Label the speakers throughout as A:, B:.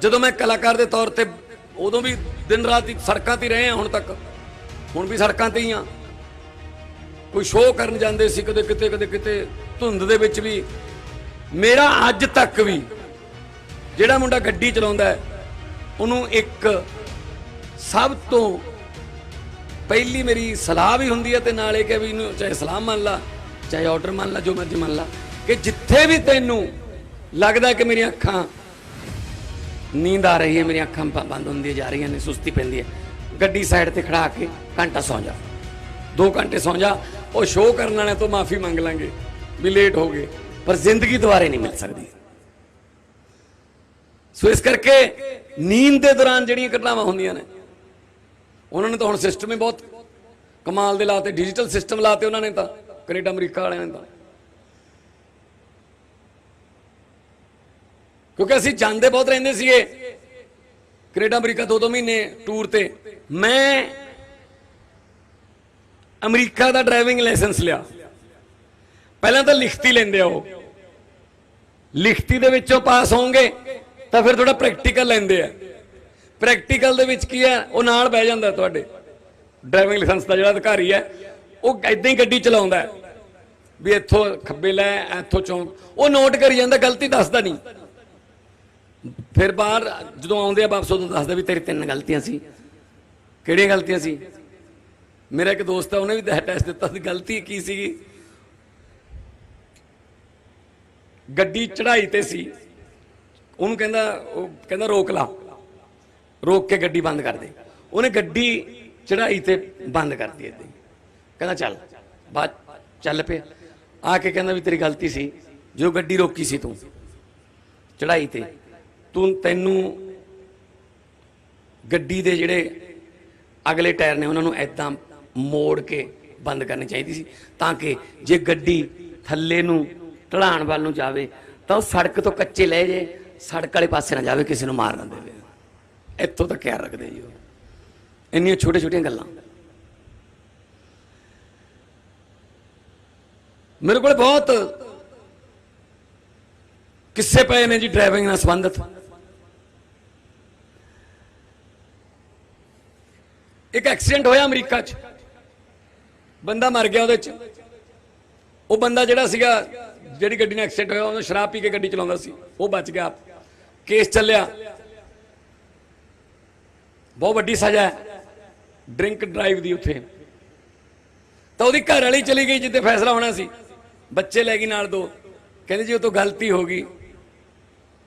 A: ਜਦੋਂ ਮੈਂ ਕਲਾਕਾਰ ਦੇ ਤੌਰ ਤੇ ਉਦੋਂ ਵੀ ਦਿਨ ਰਾਤ ਹੀ ਸੜਕਾਂ ਤੇ ਰਹੇ ਹਾਂ ਹੁਣ ਤੱਕ। ਹੁਣ ਵੀ ਸੜਕਾਂ ਤੇ ਹੀ ਆ ਕੋਈ ਸ਼ੋਅ ਕਰਨ ਜਾਂਦੇ ਸੀ ਕਦੇ ਕਿਤੇ ਕਦੇ ਕਿਤੇ, ਧੁੰਦ ਦੇ ਵਿੱਚ ਵੀ। ਮੇਰਾ ਅੱਜ ਤੱਕ ਵੀ ਜਿਹੜਾ ਮੁੰਡਾ ਗੱਡੀ ਚਲਾਉਂਦਾ ਉਹਨੂੰ ਇੱਕ ਸਭ ਤੋਂ ਪਹਿਲੀ ਮੇਰੀ ਸਲਾਹ ਵੀ ਹੁੰਦੀ ਹੈ ਤੇ ਇਹ ਕਿ ਵੀ ਇਹਨੂੰ ਚਾਹੇ ਸਲਾਹ ਮੰਨ ਲਾ, ਚਾਹੇ ਆਰਡਰ ਮੰਨ ਲਾ, ਜੋ ਮਰਜ਼ੀ ਮੰਨ ਲਾ, ਕਿ ਜਿੱਥੇ ਵੀ ਤੈਨੂੰ ਲੱਗਦਾ ਕਿ ਮੇਰੀਆਂ ਅੱਖਾਂ ਨੀਂਦ ਆ ਰਹੀ ਹੈ, ਮੇਰੀਆਂ ਅੱਖਾਂ ਬੰਦ ਹੁੰਦੀਆਂ ਜਾ ਰਹੀਆਂ ਨੇ, ਸੁਸਤੀ ਪੈਂਦੀ ਹੈ। ਗੱਡੀ ਸਾਈਡ ਤੇ ਖੜਾ ਕੇ ਘੰਟਾ ਸੌਂ ਜਾ। 2 ਘੰਟੇ ਸੌਂ ਜਾ। ਉਹ ਸ਼ੋਅ ਕਰਨ ਵਾਲਿਆਂ ਤੋਂ ਮਾਫੀ ਮੰਗ ਲਾਂਗੇ। ਵੀ ਲੇਟ ਹੋ ਗਏ, ਪਰ ਜ਼ਿੰਦਗੀ ਦੁਬਾਰੇ ਨਹੀਂ ਮਿਲ ਸਕਦੀ। ਸੋ ਇਸ ਕਰਕੇ ਨੀਂਦ ਦੇ ਦੌਰਾਨ ਜਿਹੜੀਆਂ ਘਟਨਾਵਾਂ ਹੁੰਦੀਆਂ ਨੇ, ਉਹਨਾਂ ਨੇ ਤਾਂ ਹੁਣ ਸਿਸਟਮ ਹੀ ਬਹੁਤ ਕਮਾਲ ਦੇ ਲਾਤੇ ਡਿਜੀਟਲ ਸਿਸਟਮ ਲਾਤੇ ਉਹਨਾਂ ਨੇ ਤਾਂ, ਕੈਨੇਡਾ, ਅਮਰੀਕਾ ਵਾਲਿਆਂ ਨੇ ਤਾਂ। ਕਿਉਂਕਿ ਅਸੀਂ ਜਾਂਦੇ ਬਹੁਤ ਰਹਿੰਦੇ ਸੀਗੇ। ਕੈਨੇਡਾ, ਅਮਰੀਕਾ ਦੋ ਦੋ ਮਹੀਨੇ ਟੂਰ ਤੇ। ਮੈਂ ਅਮਰੀਕਾ ਦਾ ਡਰਾਈਵਿੰਗ ਲਾਇਸੈਂਸ ਲਿਆ। ਪਹਿਲਾਂ ਤਾਂ ਲਿਖਤੀ ਲੈਂਦੇ ਆ ਉਹ। ਲਿਖਤੀ ਦੇ ਵਿੱਚੋਂ ਪਾਸ ਹੋਣਗੇ, ਤਾਂ ਫਿਰ ਥੋੜਾ ਪ੍ਰੈਕਟੀਕਲ ਲੈਂਦੇ ਆ। ਪ੍ਰੈਕਟੀਕਲ ਦੇ ਵਿੱਚ ਕੀ ਹੈ ਉਹ ਨਾਲ ਬਹਿ ਜਾਂਦਾ ਤੁਹਾਡੇ। ਡਰਾਈਵਿੰਗ ਲਾਇਸੈਂਸ ਦਾ ਜਿਹੜਾ ਅਧਿਕਾਰੀ ਹੈ ਉਹ ਐਦਾਂ ਹੀ ਗੱਡੀ ਚਲਾਉਂਦਾ। ਵੀ ਇੱਥੋਂ ਖੱਬੇ ਲੈ, ਇੱਥੋਂ ਚੌਂਕ। ਉਹ ਨੋਟ ਕਰੀ ਜਾਂਦਾ, ਗਲਤੀ ਦੱਸਦਾ ਨਹੀਂ। ਫਿਰ ਬਾਹਰ ਜਦੋਂ ਆਉਂਦੇ ਆ ਵਾਪਸ, ਉਦੋਂ ਦੱਸਦਾ ਵੀ ਤੇਰੀ ਤਿੰਨ ਗਲਤੀਆਂ ਸੀ। ਕਿਹੜੀਆਂ ਗਲਤੀਆਂ ਸੀ? ਮੇਰਾ ਇੱਕ ਦੋਸਤ ਆ, ਉਹਨੇ ਵੀ ਟੈਸਟ ਦਿੱਤਾ ਸੀ, ਗਲਤੀ ਕੀ ਸੀਗੀ ਗੱਡੀ ਚੜਾਈ ਤੇ ਸੀ। ਉਹਨੂੰ ਕਹਿੰਦਾ, ਉਹ ਕਹਿੰਦਾ, ਰੋਕ ਲਾ। ਰੋਕ ਕੇ ਗੱਡੀ ਬੰਦ ਕਰ ਦੇ। ਉਹਨੇ ਗੱਡੀ ਚੜਾਈ ਤੇ ਬੰਦ ਕਰਤੀ ਏਦਾਂ ਹੀ। ਕਹਿੰਦਾ, ਚੱਲ, ਬਾਅਦ ਚੱਲ ਪਿਆ। ਆ ਕੇ ਕਹਿੰਦਾ ਵੀ ਤੇਰੀ ਗਲਤੀ ਸੀ। ਜੋ ਗੱਡੀ ਰੋਕੀ ਸੀ ਤੂੰ ਚੜਾਈ ਤੇ। ਤੂੰ ਤੈਨੂੰ ਗੱਡੀ ਦੇ ਜਿਹੜੇ ਅਗਲੇ ਟਾਇਰ ਨੇ ਉਹਨਾਂ ਨੂੰ ਐਦਾਂ ਮੋੜ ਕੇ ਬੰਦ ਕਰਨੀ ਚਾਹੀਦੀ ਸੀ ਤਾਂ ਕਿ ਜੇ ਗੱਡੀ ਥੱਲੇ ਨੂੰ ਢਲਾਣ ਵੱਲ ਨੂੰ ਜਾਵੇ ਤਾਂ ਉਹ ਸੜਕ ਤੋਂ ਕੱਚੇ ਲੈ ਜੇ, ਸੜਕ ਵਾਲੇ ਪਾਸੇ ਨਾ ਜਾਵੇ, ਕਿਸੇ ਨੂੰ ਮਾਰ ਨਾ ਦੇਵੇ। ਇੱਥੋਂ ਤੱਕ ਖਿਆਲ ਰੱਖਦੇ ਜੀ ਉਹ। ਇੰਨੀਆਂ ਛੋਟੇ ਛੋਟੀਆਂ ਗੱਲਾਂ। ਮੇਰੇ ਕੋਲ ਬਹੁਤ ਕਿੱਸੇ ਪਏ ਨੇ ਜੀ ਡਰਾਈਵਿੰਗ ਨਾਲ ਸੰਬੰਧਿਤ। ਇੱਕ ਐਕਸੀਡੈਂਟ ਹੋਇਆ ਅਮਰੀਕਾ 'ਚ। ਬੰਦਾ ਮਰ ਗਿਆ ਉਹਦੇ 'ਚ। ਉਹ ਬੰਦਾ ਜਿਹੜਾ ਸੀਗਾ, ਜਿਹੜੀ ਗੱਡੀ ਨਾਲ ਐਕਸੀਡੈਂਟ ਹੋਇਆ, ਉਹਨੇ ਸ਼ਰਾਬ ਪੀ ਕੇ ਗੱਡੀ ਚਲਾਉਂਦਾ ਸੀ। ਉਹ ਬਚ ਗਿਆ। ਕੇਸ ਚੱਲਿਆ। ਬਹੁਤ ਵੱਡੀ ਸਜ਼ਾ ਹੈ। ਡਰਿੰਕ ਡਰਾਈਵ ਦੀ ਉੱਥੇ। ਤਾਂ ਉਹਦੀ ਘਰ ਵਾਲੀ ਚਲੀ ਗਈ ਜਿੱਥੇ ਫੈਸਲਾ ਹੋਣਾ ਸੀ। ਬੱਚੇ ਲੈ ਗਈ ਨਾਲ ਦੋ। ਕਹਿੰਦੇ ਜੀ, ਉਹ ਤੋਂ ਗਲਤੀ ਹੋ ਗਈ।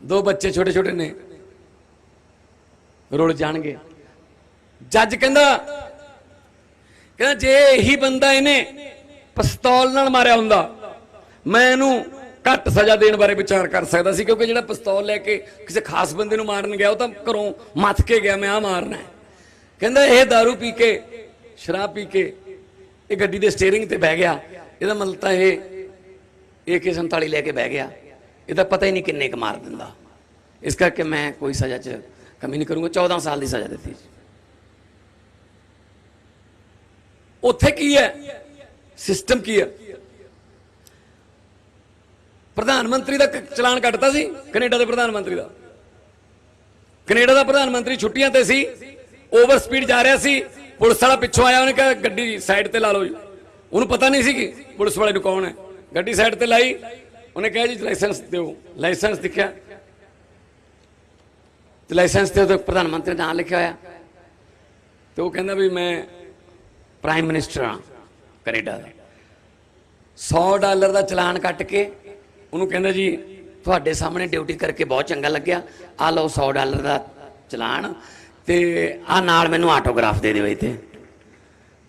A: ਦੋ ਬੱਚੇ ਛੋਟੇ ਛੋਟੇ ਨੇ। ਰੁੜ ਜਾਣਗੇ। ਜੱਜ ਕਹਿੰਦਾ ਕਹਿੰਦਾ, ਜੇ ਇਹੀ ਬੰਦਾ ਇਹਨੇ ਪਿਸਤੌਲ ਨਾਲ ਮਾਰਿਆ ਹੁੰਦਾ, ਮੈਂ ਇਹਨੂੰ ਘੱਟ ਸਜ਼ਾ ਦੇਣ ਬਾਰੇ ਵਿਚਾਰ ਕਰ ਸਕਦਾ ਸੀ, ਕਿਉਂਕਿ ਜਿਹੜਾ ਪਿਸਤੌਲ ਲੈ ਕੇ ਕਿਸੇ ਖਾਸ ਬੰਦੇ ਨੂੰ ਮਾਰਨ ਗਿਆ, ਉਹ ਤਾਂ ਘਰੋਂ ਮੱਥ ਕੇ ਗਿਆ, ਮੈਂ ਆ ਮਾਰਨਾ ਕਹਿੰਦਾ, ਇਹ दारू ਪੀ ਕੇ, ਸ਼ਰਾਬ ਪੀ ਕੇ, ਇਹ ਗੱਡੀ ਦੇ ਸਟੀਅਰਿੰਗ ਤੇ ਬਹਿ ਗਿਆ, ਇਹਦਾ ਮਤਲਬ ਤਾਂ ਇਹ AK47 ਲੈ ਕੇ ਬਹਿ ਗਿਆ, ਇਹਦਾ ਪਤਾ ਹੀ ਨਹੀਂ ਕਿੰਨੇ ਕ ਮਾਰ ਦਿੰਦਾ। ਇਸ ਕਰਕੇ ਮੈਂ ਕੋਈ ਸਜ਼ਾ 'ਚ ਕਮੀ ਨਹੀਂ ਕਰੂੰਗਾ 14 ਸਾਲ ਦੀ ਸਜ਼ਾ ਦਿੱਤੀ ਉੱਥੇ ਕੀ ਹੈ? ਸਿਸਟਮ ਕੀ ਹੈ? ਪ੍ਰਧਾਨ ਮੰਤਰੀ ਦਾ ਚਲਾਨ ਕੱਟਤਾ ਸੀ, ਕੈਨੇਡਾ ਦੇ ਪ੍ਰਧਾਨ ਮੰਤਰੀ ਦਾ। ਕੈਨੇਡਾ ਦਾ ਪ੍ਰਧਾਨ ਮੰਤਰੀ ਛੁੱਟੀਆਂ ਤੇ ਸੀ ਓਵਰ ਸਪੀਡ ਜਾ ਰਿਹਾ ਸੀ, ਪੁਲਿਸ ਵਾਲਾ ਪਿੱਛੋਂ ਆਇਆ, ਉਹਨੇ ਕਿਹਾ ਗੱਡੀ ਸਾਈਡ ਤੇ ਲਾ ਲਓ ਜੀ। ਉਹਨੂੰ ਪਤਾ ਨਹੀਂ ਸੀ ਕਿ ਪੁਲਿਸ ਵਾਲੇ ਨੂੰ ਕੌਣ ਹੈ। ਗੱਡੀ ਸਾਈਡ ਤੇ ਲਾਈ, ਉਹਨੇ ਕਿਹਾ ਜੀ ਲਾਇਸੈਂਸ ਦਿਓ। ਲਾਇਸੈਂਸ ਦਿਖਿਆ। ਤੇ ਲਾਇਸੈਂਸ ਤੇ ਉਹਦੇ ਪ੍ਰਧਾਨ ਮੰਤਰੀ ਦਾ ਨਾਮ ਲਿਖਿਆ ਹੋਇਆ। ਤੇ ਉਹ ਕਹਿੰਦਾ ਵੀ ਮੈਂ ਪ੍ਰਾਈਮ ਮਿਨਿਸਟਰ ਹਾਂ ਕੈਨੇਡਾ ਦਾ। 100 ਡਾਲਰ ਦਾ ਚਲਾਨ ਕੱਟ ਕੇ ਉਹਨੂੰ ਕਹਿੰਦਾ ਜੀ, ਤੁਹਾਡੇ ਸਾਹਮਣੇ ਡਿਊਟੀ ਕਰਕੇ ਬਹੁਤ ਚੰਗਾ ਲੱਗਿਆ। ਆ ਲਓ 100 ਡਾਲਰ ਦਾ ਚਲਾਨ ਤੇ ਆ ਨਾਲ ਮੈਨੂੰ ਆਟੋਗ੍ਰਾਫ ਦੇ ਦਿਓ ਇੱਥੇ।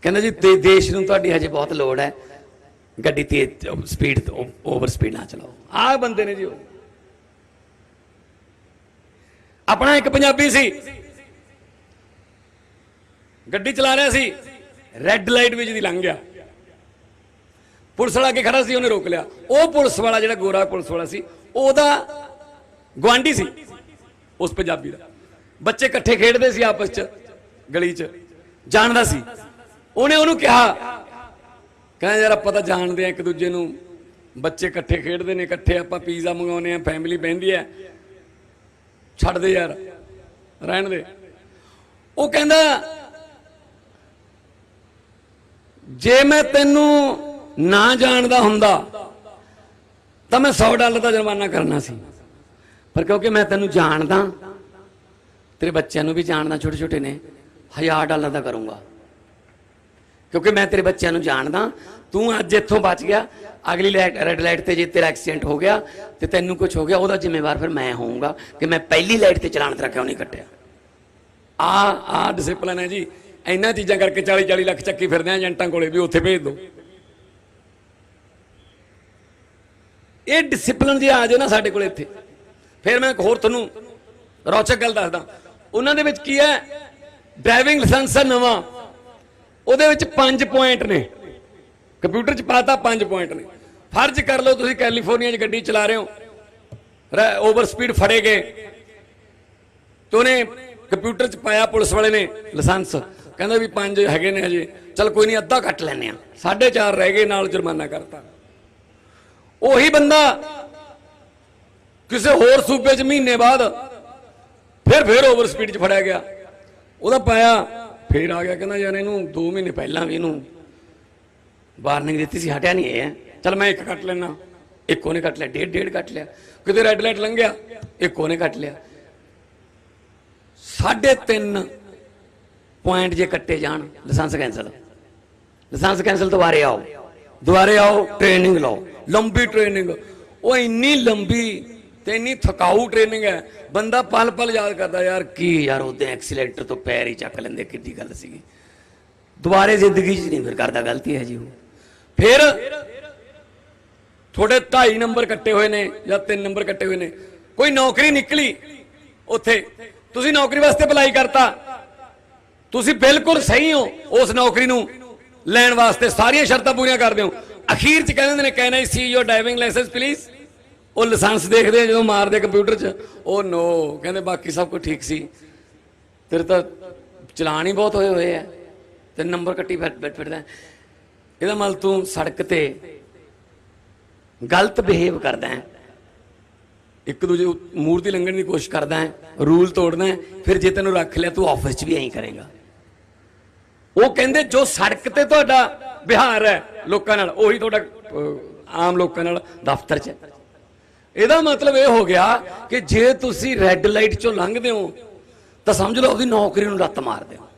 A: ਕਹਿੰਦਾ ਜੀ, ਤੇ ਦੇਸ਼ ਨੂੰ ਤੁਹਾਡੀ ਹਜੇ ਬਹੁਤ ਲੋੜ ਹੈ। ਗੱਡੀ ਤੇਜ਼ ਸਪੀਡ ਓਵਰ ਸਪੀਡ ਨਾ ਚਲਾਓ। ਆਹ ਬੰਦੇ ਨੇ ਜੀ ਉਹ। ਆਪਣਾ ਇੱਕ ਪੰਜਾਬੀ ਸੀ। ਗੱਡੀ ਚਲਾ ਰਿਹਾ ਸੀ। ਰੈੱਡ ਲਾਈਟ ਵਿੱਚ ਦੀ ਲੰਘ ਗਿਆ। ਪੁਲਿਸ ਵਾਲਾ ਅੱਗੇ ਖੜਾ ਸੀ, ਉਹਨੇ ਰੋਕ ਲਿਆ। ਉਹ ਪੁਲਿਸ ਵਾਲਾ ਜਿਹੜਾ ਗੋਰਾ ਪੁਲਿਸ ਵਾਲਾ ਸੀ, ਉਹਦਾ ਗਵਾਂਢੀ ਸੀ, ਉਸ ਪੰਜਾਬੀ ਦਾ। ਬੱਚੇ ਇਕੱਠੇ ਖੇਡਦੇ ਸੀ ਆਪਸ ਚ, ਗਲੀ ਚ। ਜਾਣਦਾ ਸੀ। ਉਹਨੇ ਉਹਨੂੰ ਕਿਹਾ, ਕਹਿੰਦਾ ਯਾਰ ਆਪਾਂ ਤਾਂ ਜਾਣਦੇ ਆ ਇੱਕ ਦੂਜੇ ਨੂੰ। ਬੱਚੇ ਇਕੱਠੇ ਖੇਡਦੇ ਨੇ, ਇਕੱਠੇ ਆਪਾਂ ਪੀਜ਼ਾ ਮੰਗਾਉਂਦੇ ਆ ਫੈਮਿਲੀ ਬਹਿੰਦੀ ਹੈ। ਛੱਡ ਦੇ ਯਾਰ, ਰਹਿਣ ਦੇ। ਉਹ ਕਹਿੰਦਾ ਜੇ ਮੈਂ ਤੈਨੂੰ ਨਾ ਜਾਣਦਾ ਹੁੰਦਾ, ਤਾਂ ਮੈਂ 100 ਡਾਲਰ ਦਾ ਜੁਰਮਾਨਾ ਕਰਨਾ ਸੀ। ਪਰ ਕਿਉਂਕਿ ਮੈਂ ਤੈਨੂੰ ਜਾਣਦਾ, ਤੇਰੇ ਬੱਚਿਆਂ ਨੂੰ ਵੀ ਜਾਣਦਾ ਛੋਟੇ ਛੋਟੇ ਨੇ 1000 ਡਾਲਰ ਦਾ ਕਰੂੰਗਾ। ਕਿਉਂਕਿ ਮੈਂ ਤੇਰੇ ਬੱਚਿਆਂ ਨੂੰ ਜਾਣਦਾ, ਤੂੰ ਅੱਜ ਇੱਥੋਂ ਬਚ ਗਿਆ, ਅਗਲੀ ਲਾਈਟ ਰੈੱਡ ਲਾਈਟ ਤੇ ਜੇ ਤੇਰਾ ਐਕਸੀਡੈਂਟ ਹੋ ਗਿਆ, ਤੇ ਤੈਨੂੰ ਕੁਝ ਹੋ ਗਿਆ, ਉਹਦਾ ਜ਼ਿੰਮੇਵਾਰ ਫਿਰ ਮੈਂ ਹੋਊਂਗਾ ਕਿ ਮੈਂ ਪਹਿਲੀ ਲਾਈਟ ਤੇ ਚਲਾਨ ਤੇਰਾ ਕਿਉਂ ਨਹੀਂ ਕੱਟਿਆ। ਆ ਆ ਡਿਸਪਲਿਨ ਹੈ ਜੀ। ਇੰਨਾ ਚੀਜ਼ਾਂ ਕਰਕੇ 40 40 ਲੱਖ ਚੱਕੀ ਫਿਰਦੇ ਆ, ਏਜੰਟਾਂ ਕੋਲੇ ਵੀ ਉੱਥੇ ਭੇਜ ਦਿਓ ਇਹ ਡਿਸਪਲਿਨ ਜੇ ਆ ਜਾਏ ਨਾ ਸਾਡੇ ਕੋਲ ਇੱਥੇ। ਫਿਰ ਮੈਂ ਇੱਕ ਹੋਰ ਤੁਹਾਨੂੰ ਰੌਚਕ ਗੱਲ ਦੱਸਦਾ। ਉਹਨਾਂ ਦੇ ਵਿੱਚ ਕੀ ਹੈ? ਡਰਾਈਵਿੰਗ ਲਾਇਸੈਂਸ ਹੈ ਨਵਾਂ। ਉਹਦੇ ਵਿੱਚ 5 ਪੁਆਇੰਟ ਨੇ। ਕੰਪਿਊਟਰ 'ਚ ਪਾਤਾ 5 ਪੁਆਇੰਟ ਨੇ। ਫਰਜ਼ ਕਰ ਲਓ ਤੁਸੀਂ ਕੈਲੀਫੋਰਨੀਆ 'ਚ ਗੱਡੀ ਚਲਾ ਰਹੇ ਹੋ। ਓਵਰ ਸਪੀਡ ਫੜੇ ਗਏ। ਤੇ ਉਹਨੇ ਕੰਪਿਊਟਰ 'ਚ ਪਾਇਆ ਪੁਲਿਸ ਵਾਲੇ ਨੇ ਲਾਇਸੈਂਸ ਕਹਿੰਦਾ ਵੀ ਪੰਜ ਹੈਗੇ ਨੇ ਹਜੇ। ਚਲ ਕੋਈ ਨਹੀਂ, ਅੱਧਾ ਕੱਟ ਲੈਨੇ ਆ 4.5 ਰਹਿ ਗਏ, ਨਾਲ ਜੁਰਮਾਨਾ ਕਰਤਾ। ਉਹੀ ਬੰਦਾ ਕਿਸੇ ਹੋਰ ਸੂਬੇ 'ਚ ਮਹੀਨੇ ਬਾਅਦ ਫਿਰ ਫਿਰ ਓਵਰ ਸਪੀਡ 'ਚ ਫੜਿਆ ਗਿਆ। ਉਹਦਾ ਪਾਇਆ, ਫਿਰ ਆ ਗਿਆ, ਕਹਿੰਦਾ ਯਾਰ ਇਹਨੂੰ 2 ਮਹੀਨੇ ਪਹਿਲਾਂ ਵੀ ਇਹਨੂੰ ਵਾਰਨਿੰਗ ਦਿੱਤੀ ਸੀ, ਹਟਿਆ ਨਹੀਂ ਇਹ। ਚਲ ਮੈਂ ਇੱਕ ਕੱਟ ਲੈਣਾ ਇੱਕ ਉਹਨੇ ਕੱਟ ਲਿਆ, ਡੇਢ ਡੇਢ ਕੱਟ ਲਿਆ। ਕਿਤੇ ਰੈੱਡ ਲਾਈਟ ਲੰਘਿਆ, ਇੱਕ ਉਹਨੇ ਕੱਟ ਲਿਆ। ਸਾਢੇ ਤਿੰਨ ਪੁਆਇੰਟ ਜੇ ਕੱਟੇ ਜਾਣ, ਲਾਇਸੈਂਸ ਕੈਂਸਲ। ਲਾਇਸੈਂਸ ਕੈਂਸਲ ਦੁਬਾਰੇ ਆਓ। ਦੁਬਾਰੇ ਆਓ, ਟ੍ਰੇਨਿੰਗ ਲਓ। ਲੰਬੀ ਟ੍ਰੇਨਿੰਗ। ਉਹ ਇੰਨੀ ਲੰਬੀ ਤੇ ਇੰਨੀ ਥਕਾਊ ਟ੍ਰੇਨਿੰਗ ਹੈ, ਬੰਦਾ ਪਲ ਪਲ ਯਾਦ ਕਰਦਾ, ਯਾਰ ਕੀ ਯਾਰ ਉਹਦੇ ਐਕਸੀਲੇਟਰ ਤੋਂ ਪੈਰ ਹੀ ਚੱਕ ਲੈਂਦੇ, ਕਿੱਡੀ ਗੱਲ ਸੀਗੀ। ਦੁਬਾਰੇ ਜ਼ਿੰਦਗੀ 'ਚ ਨਹੀਂ ਫਿਰ ਕਰਦਾ, ਗਲਤੀ ਹੈ ਜੀ ਉਹ। ਫਿਰ ਤੁਹਾਡੇ 2.5 ਨੰਬਰ ਕੱਟੇ ਹੋਏ ਨੇ ਜਾਂ 3 ਨੰਬਰ ਕੱਟੇ ਹੋਏ ਨੇ। ਕੋਈ ਨੌਕਰੀ ਨਿਕਲੀ, ਉੱਥੇ। ਤੁਸੀਂ ਨੌਕਰੀ ਵਾਸਤੇ ਅਪਲਾਈ ਕਰਤਾ। ਤੁਸੀਂ ਬਿਲਕੁਲ ਸਹੀ ਹੋ ਉਸ ਨੌਕਰੀ ਨੂੰ ਲੈਣ ਵਾਸਤੇ। ਸਾਰੀਆਂ ਸ਼ਰਤਾਂ ਪੂਰੀਆਂ ਕਰਦੇ ਹੋ ਅਖੀਰ ਚ ਕਹਿੰਦੇ ਨੇ can I see your driving licence please ਉਹ ਲਾਇਸੈਂਸ ਦੇਖਦੇ ਆ ਜਦੋਂ ਮਾਰਦੇ ਕੰਪਿਊਟਰ 'ਚ। oh ਉਹ ਨੋ ਕਹਿੰਦੇ, ਬਾਕੀ ਸਭ ਕੁਝ ਠੀਕ ਸੀ। ਤੇਰੇ ਤਾਂ ਚਲਾਨ ਹੀ ਬਹੁਤ ਹੋਏ ਹੋਏ ਆ। ਤੇ ਨੰਬਰ ਕੱਟੀ ਬੈਠ ਬੈਠ ਫਿਰਦਾ ਇਹਦਾ ਮਤਲਬ ਤੂੰ ਸੜਕ ਤੇ ਗਲਤ ਬਿਹੇਵ ਕਰਦਾ ਹੈ। ਇੱਕ ਦੂਜੇ ਮੂਰਤੀ ਲੰਘਣ ਦੀ ਕੋਸ਼ਿਸ਼ ਕਰਦਾ ਹੈ। ਰੂਲ ਤੋੜਦਾ ਹੈ। ਫਿਰ ਜੇ ਤੈਨੂੰ ਰੱਖ ਲਿਆ, ਤੂੰ ਆਫਿਸ 'ਚ ਵੀ ਐਂ ਕਰੇਗਾ। ਉਹ ਕਹਿੰਦੇ ਜੋ ਸੜਕ ਤੇ ਤੁਹਾਡਾ ਵਿਹਾਰ ਹੈ ਲੋਕਾਂ ਨਾਲ, ਉਹੀ ਤੁਹਾਡਾ ਆਮ ਲੋਕਾਂ ਨਾਲ ਦਫ਼ਤਰ 'ਚ ਇਹਦਾ ਮਤਲਬ ਇਹ ਹੋ ਗਿਆ ਕਿ ਜੇ ਤੁਸੀਂ ਰੈੱਡ ਲਾਈਟ 'ਚੋਂ ਲੰਘਦੇ ਹੋ, ਤਾਂ ਸਮਝ ਲਓ ਉਹਦੀ ਨੌਕਰੀ ਨੂੰ ਲੱਤ ਮਾਰਦੇ ਹੋ।